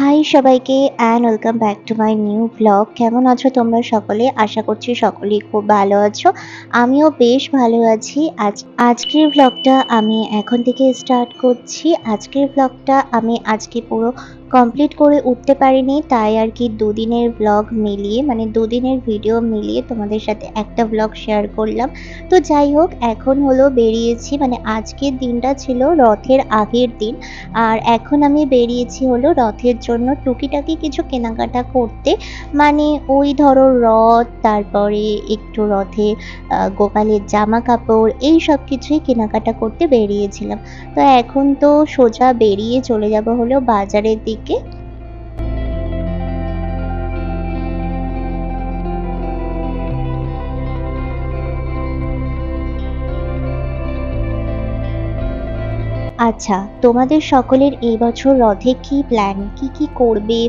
High সবাইকে and welcome back to my new blog কেমন আছো তোমরা সকলে? আশা করছি সকলেই খুব ভালো আছো। আমিও বেশ ভালো আছি। আজ, আজকের ব্লগটা আমি এখন থেকে স্টার্ট করছি। আজকের ব্লগটা আমি আজকে পুরো কমপ্লিট করে উঠতে পারিনি, তাই আর কি দুদিনের ব্লগ মিলিয়ে মানে দুদিনের ভিডিও মিলিয়ে তোমাদের সাথে একটা ব্লগ শেয়ার করলাম। তো যাই হোক, এখন হলো বেরিয়েছি মানে আজকের দিনটা ছিল রথের আগের দিন, আর এখন আমি বেরিয়েছি হলো রথের জন্য টুকিটাকি কিছু কেনাকাটা করতে। মানে ওই ধরো রথ, তারপরে একটু রথে গোপালের জামা কাপড়, এই সব কিছুই কেনাকাটা করতে বেরিয়েছিলাম। তো এখন তো সোজা বেরিয়ে চলে যাব হলো বাজারের দিকে। 있게? আচ্ছা তোমাদের সকলের এই বছর রথে কি প্ল্যান কি কি করবে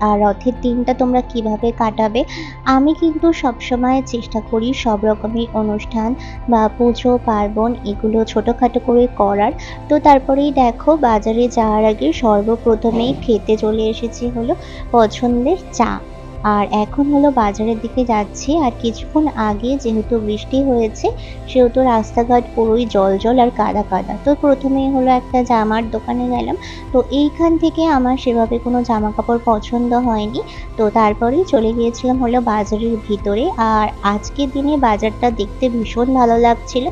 আর রথের দিনটা তোমরা কীভাবে কাটাবে? আমি কিন্তু সবসময় চেষ্টা করি সব রকমের অনুষ্ঠান বা পুজো, পার্বণ এগুলো ছোটোখাটো করে করার। তো তারপরেই দেখো, বাজারে যাওয়ার আগে সর্বপ্রথমেই খেতে চলে এসেছি হলো পছন্দের চা। আর এখন হলো বাজারের দিকে যাচ্ছি, আর কিছুক্ষণ আগে যেহেতু বৃষ্টি হয়েছে, সেহেতু রাস্তাঘাট পুরোই জল জল আর কাদা কাদা। তো প্রথমেই হলো একটা জামার দোকানে গেলাম, তো এইখান থেকে আমার সেভাবে কোনো জামা কাপড় পছন্দ হয়নি, তো তারপরেই চলে গিয়েছিলাম হলো বাজারের ভিতরে। আর আজকের দিনে বাজারটা দেখতে ভীষণ ভালো লাগছিল,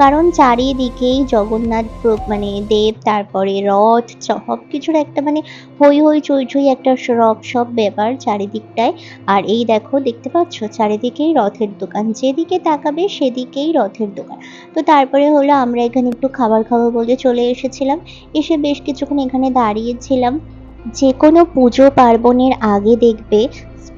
কারণ চারিদিকেই জগন্নাথ মানে দেব, তারপরে রথ সব কিছুর একটা মানে হই হই চই চই একটা সব সব ব্যাপার চারিদিকটায়। আর এই দেখো, দেখতে পাচ্ছ? চারিদিকেই রথের দোকান। যেদিকে তাকাবে সেদিকেই রথের দোকান। তো তারপরে হলো আমরা এখানে একটু খাবার খাব বলে চলে এসেছিলাম। এসে বেশ কিছুক্ষণ এখানে দাঁড়িয়েছিলাম। যে কোনো পুজো পার্বণের আগে দেখবে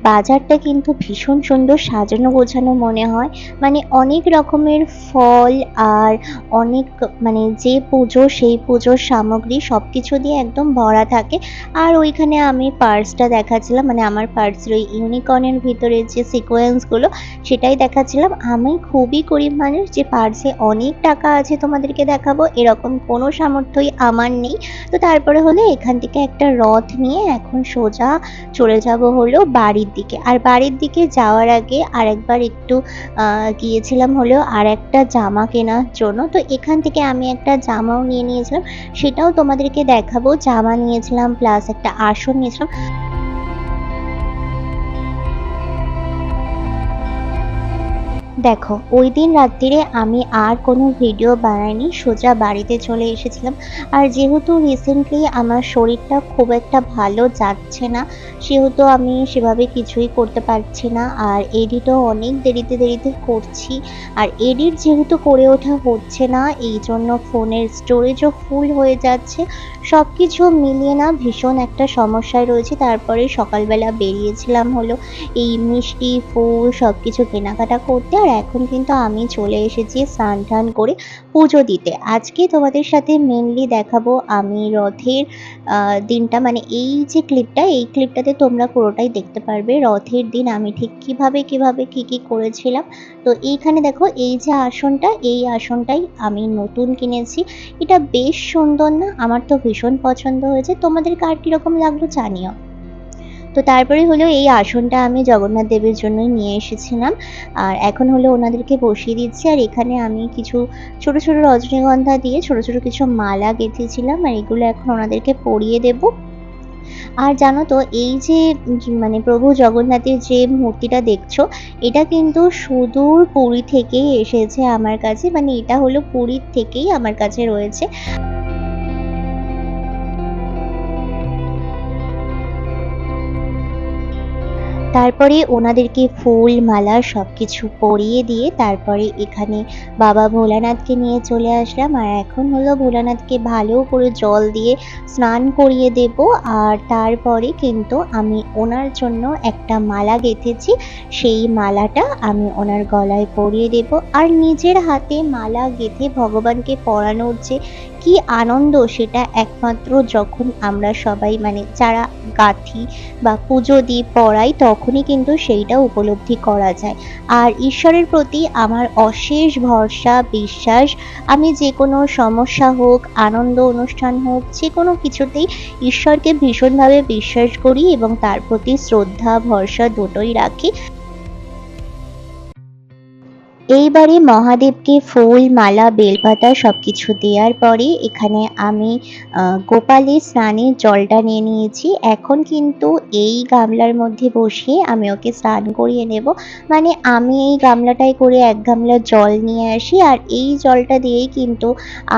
বাজারটা কিন্তু ভীষণ সুন্দর সাজানো গোছানো মনে হয়। মানে অনেক রকমের ফল আর অনেক মানে যে পুজো সেই পুজোর সামগ্রী সব কিছু দিয়ে একদম ভরা থাকে। আর ওইখানে আমি পার্সটা দেখাচ্ছিলাম মানে আমার পার্সের ওই ইউনিকর্নের ভিতরে যে সিকোয়েন্সগুলো সেটাই দেখাচ্ছিলাম। আমি খুবই গরিব মানুষ, যে পার্সে অনেক টাকা আছে তোমাদেরকে দেখাবো, এরকম কোনো সামর্থ্যই আমার নেই। তো তারপরে হলে এখান থেকে একটা রথ নিয়ে এখন সোজা চলে যাব হলো বাড়ির দিকে। আর বাড়ির দিকে যাওয়ার আগে আরেকবার একটু গিয়েছিলাম হলেও আর একটা জামা কেনার জন্য। তো এখান থেকে আমি একটা জামাও নিয়ে নিয়েছিলাম। সেটাও তোমাদেরকে দেখাবো। জামা নিয়েছিলাম প্লাস একটা আসন নিয়েছিলাম। দেখো, ওই দিন রাত্রিরে আমি আর কোনো ভিডিও বানাইনি, সোজা বাড়িতে চলে এসেছিলাম। আর যেহেতু রিসেন্টলি আমার শরীরটা খুব একটা ভালো যাচ্ছে না, সেহেতু আমি সেভাবে কিছুই করতে পারছি না। আর এডিটও অনেক দেরিতে দেরিতে করছি। আর এডিট যেহেতু করে ওঠা হচ্ছে না, এই জন্য ফোনের স্টোরেজও ফুল হয়ে যাচ্ছে। সব কিছু মিলিয়ে না ভীষণ একটা সমস্যায় রয়েছে। তারপরে সকালবেলা বেরিয়েছিলাম হলো, এই মিষ্টি, ফুল সব কিছু কেনাকাটা করতে। আর এখন কিন্তু আমি চলে এসেছি স্নান টান করে পুজো দিতে। আজকে তোমাদের সাথে মেনলি দেখাবো আমি রথের দিনটা। মানে এই যে ক্লিপটা এই ক্লিপটাতে তোমরা পুরোটাই দেখতে পারবে। রথের দিন আমি ঠিক কীভাবে কীভাবে, কি কি করেছিলাম। তো এইখানে দেখো, এই যে আসনটা, এই আসনটাই আমি নতুন কিনেছি। এটা বেশ সুন্দর না? আমার তো ভীষণ পছন্দ হয়েছে। তোমাদের কার কীরকম লাগল জানিও। তো তারপরে হলো এই আসনটা আমি জগন্নাথ দেবের জন্যই নিয়ে এসেছিলাম। আর এখন হলো ওনাদেরকে বসিয়ে দিচ্ছি। আর এখানে আমি কিছু ছোট ছোট রজনীগন্ধা দিয়ে ছোট ছোট কিছু মালা গেঁথেছিলাম। আর এগুলো এখন ওনাদেরকে পরিয়ে দেব। আর জানো তো, এই যে মানে প্রভু জগন্নাথের যে মূর্তিটা দেখছ, এটা কিন্তু সুদূর পুরী থেকেই এসেছে আমার কাছে। মানে এটা হলো পুরীর থেকেই আমার কাছে রয়েছে। তারপরে ওনাদেরকে ফুল, মালা সব কিছু পরিয়ে দিয়ে তারপরে এখানে বাবা ভোলানাথকে নিয়ে চলে আসলাম। আর এখন হলো ভোলানাথকে ভালো করে জল দিয়ে স্নান করিয়ে দেব। আর তারপরে কিন্তু আমি ওনার জন্য একটা মালা গেঁথেছি। সেই মালাটা আমি ওনার গলায় পরিয়ে দেব। আর নিজের হাতে মালা গেঁথে ভগবানকে পরানোর যে কি আনন্দ, সেটা একমাত্র যখন আমরা সবাই মানে যারা গাঁথি বা পুজো দিই পড়াই তখনই কিন্তু সেইটা উপলব্ধি করা যায়। আর ঈশ্বরের প্রতি আমার অশেষ ভরসা, বিশ্বাস, আমি যে কোনো সমস্যা হোক, আনন্দ অনুষ্ঠান হোক, যে কোনো কিছুতেই ঈশ্বরকে ভীষণভাবে বিশ্বাস করি এবং তার প্রতি শ্রদ্ধা, ভরসা দুটোই রাখি। এইবারে মহাদেবকে ফুল, মালা, বেলপাতা সব কিছু দেওয়ার পরে এখানে আমি গোপালের স্নানের জলটা নিয়ে নিয়েছি। এখন কিন্তু এই গামলার মধ্যে বসিয়ে আমি ওকে স্নান করিয়ে নেব। মানে আমি এই গামলাটায় করে এক গামলা জল নিয়ে আসি আর এই জলটা দিয়েই কিন্তু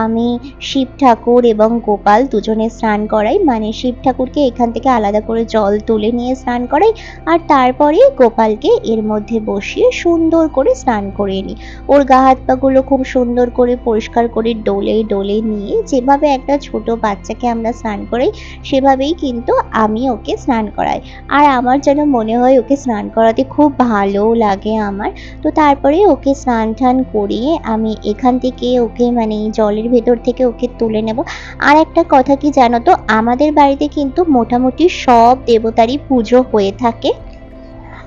আমি শিব ঠাকুর এবং গোপাল দুজনে স্নান করাই। মানে শিব ঠাকুরকে এখান থেকে আলাদা করে জল তুলে নিয়ে স্নান করাই আর তারপরে গোপালকে এর মধ্যে বসিয়ে সুন্দর করে স্নান করিয়ে নিই ওর গা হাত পাগুলো খুব সুন্দর করে পরিষ্কার করে ডলে ডোলে নিয়ে যেভাবে একটা ছোট বাচ্চাকে আমরা স্নান করাই, সেভাবেই কিন্তু আমি ওকে স্নান করাই। আর আমার যেন মনে হয় ওকে স্নান করাতে খুব ভালো লাগে আমার। তো তারপরে ওকে স্নান টান করিয়ে আমি এখান থেকে ওকে মানে জলের ভেতর থেকে ওকে তুলে নেব। আর একটা কথা কি জানো তো? আমাদের বাড়িতে কিন্তু মোটামুটি সব দেবতারই পুজো হয়ে থাকে।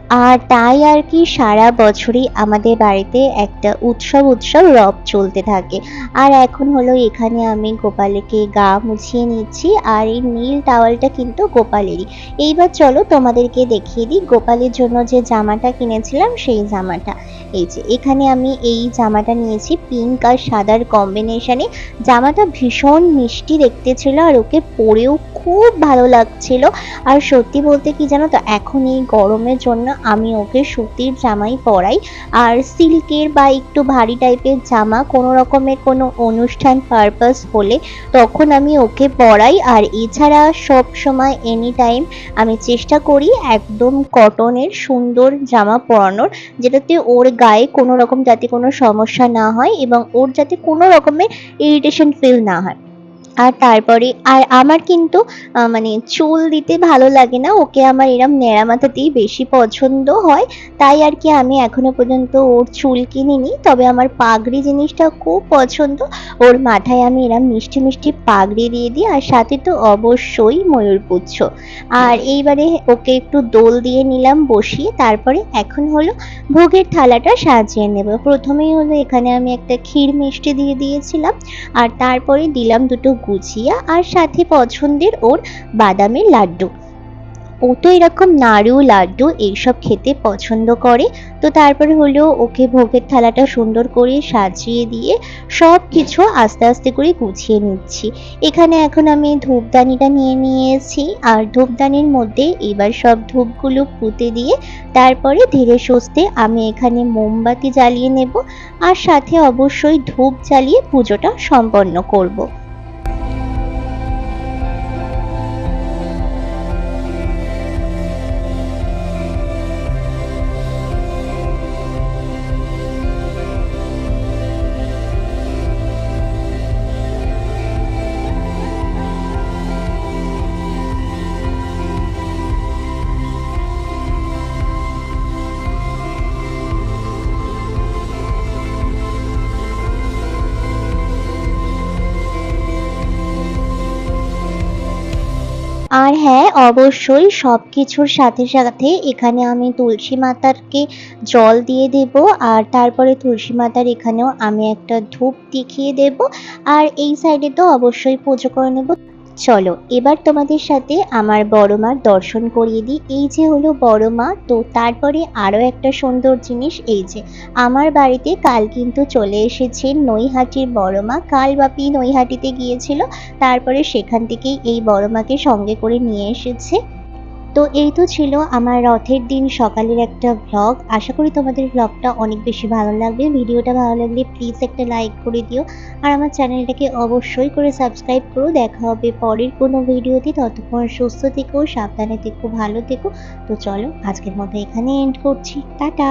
আর তাই আর কি সারা বছরই আমাদের বাড়িতে একটা উৎসব উৎসব রব চলতে থাকে। আর এখন হলো এখানে আমি গোপালকে গা মুছিয়ে নিচ্ছি আর এই নীল টাওয়ালটা কিন্তু গোপালেরই। এইবার চলো তোমাদেরকে দেখিয়ে দিই গোপালের জন্য যে জামাটা কিনেছিলাম সেই জামাটা। এই যে, এখানে আমি এই জামাটা নিয়েছি পিঙ্ক আর সাদার কম্বিনেশনে জামাটা ভীষণ মিষ্টি দেখতে ছিল আর ওকে পরেও খুব ভালো লাগছিল। আর সত্যি বলতে কি জানো তো, এখন এই গরমের জন্য আমি ওকে সুতির জামাই পরাই। আর সিল্কের বা একটু ভারী টাইপের জামা কোনো রকমের কোনো অনুষ্ঠান পারপাস হলে তখন আমি ওকে পরাই। আর এছাড়া সব সময় এনি টাইম আমি চেষ্টা করি একদম কটনের সুন্দর জামা পরানোর, যেটাতে ওর গায়ে কোনো রকম যাতে কোনো সমস্যা না হয় এবং ওর যাতে কোনো রকমের ইরিটেশন ফিল না হয়। আর তারপরে, আর আমার কিন্তু মানে চুল দিতে ভালো লাগে না, ওকে আমার এরম ন্যাড়া মাথাতেই বেশি পছন্দ হয়, তাই আর কি আমি এখনও পর্যন্ত ওর চুল কিনিনি, তবে আমার পাগড়ি জিনিসটা খুব পছন্দ, ওর মাথায় আমি এরম মিষ্টি মিষ্টি পাগড়ি দিয়ে দিই, আর সাথে তো অবশ্যই ময়ূরপুচ্ছ আর এইবারে ওকে একটু দোল দিয়ে নিলাম বসিয়ে, তারপরে এখন হলো ভোগের থালাটা সাজিয়ে নেব। প্রথমেই হলো এখানে আমি একটা ক্ষীর মিষ্টি দিয়ে দিয়েছিলাম, আর তারপরে দিলাম দুটো গুজিয়া আর সাথে পছন্দের ওর বাদামের লাড্ডু। ও তো এরকম নাড়ু, লাড্ডু এইসব খেতে পছন্দ করে। তো তারপরে হলো ওকে ভোগের থালাটা সুন্দর করে সাজিয়ে দিয়ে সব কিছু আস্তে আস্তে করে গুছিয়ে নিচ্ছি। এখানে এখন আমি ধূপদানিটা নিয়ে নিয়েছি আর ধূপদানির মধ্যে এবার সব ধূপগুলো পুঁতে দিয়ে তারপরে ধীরে সুস্থে আমি এখানে মোমবাতি জ্বালিয়ে নেব আর সাথে অবশ্যই ধূপ জ্বালিয়ে পুজোটা সম্পন্ন করব। আর হ্যাঁ অবশ্যই সব কিছুর সাথে সাথে এখানে আমি তুলসী মাতারকে জল দিয়ে দেব আর তারপরে তুলসী মাতার এখানেও আমি একটা ধূপ দেখিয়ে দেব। আর এই সাইডে তো অবশ্যই পুজো করে নেব। চলো, এবার তোমাদের সাথে আমার বড় মার দর্শন করিয়ে দিই। এই যে হলো বড় মা, তো তারপরে আরও একটা সুন্দর জিনিস, এই যে আমার বাড়িতে কাল কিন্তু চলে এসেছে নৈহাটির বড় মা। কাল বাপি নৈহাটিতে গিয়েছিল, তারপরে সেখান থেকেই এই বড় মাকে সঙ্গে করে নিয়ে এসেছে। তো এই তো ছিল আমার রথের দিন সকালের একটা ভ্লগ আশা করি তোমাদের ভ্লগটা অনেক বেশি ভালো লাগবে। ভিডিওটা ভালো লাগলে প্লিজ একটা লাইক করে দিও। আর আমার চ্যানেলটাকে অবশ্যই করে সাবস্ক্রাইব করো। দেখা হবে পরের কোনো ভিডিওতে। ততক্ষণ সুস্থ থেকো, সাবধানে থেকো, ভালো থেকো। তো চলো, আজকের মতো এখানে এন্ড করছি। টাটা!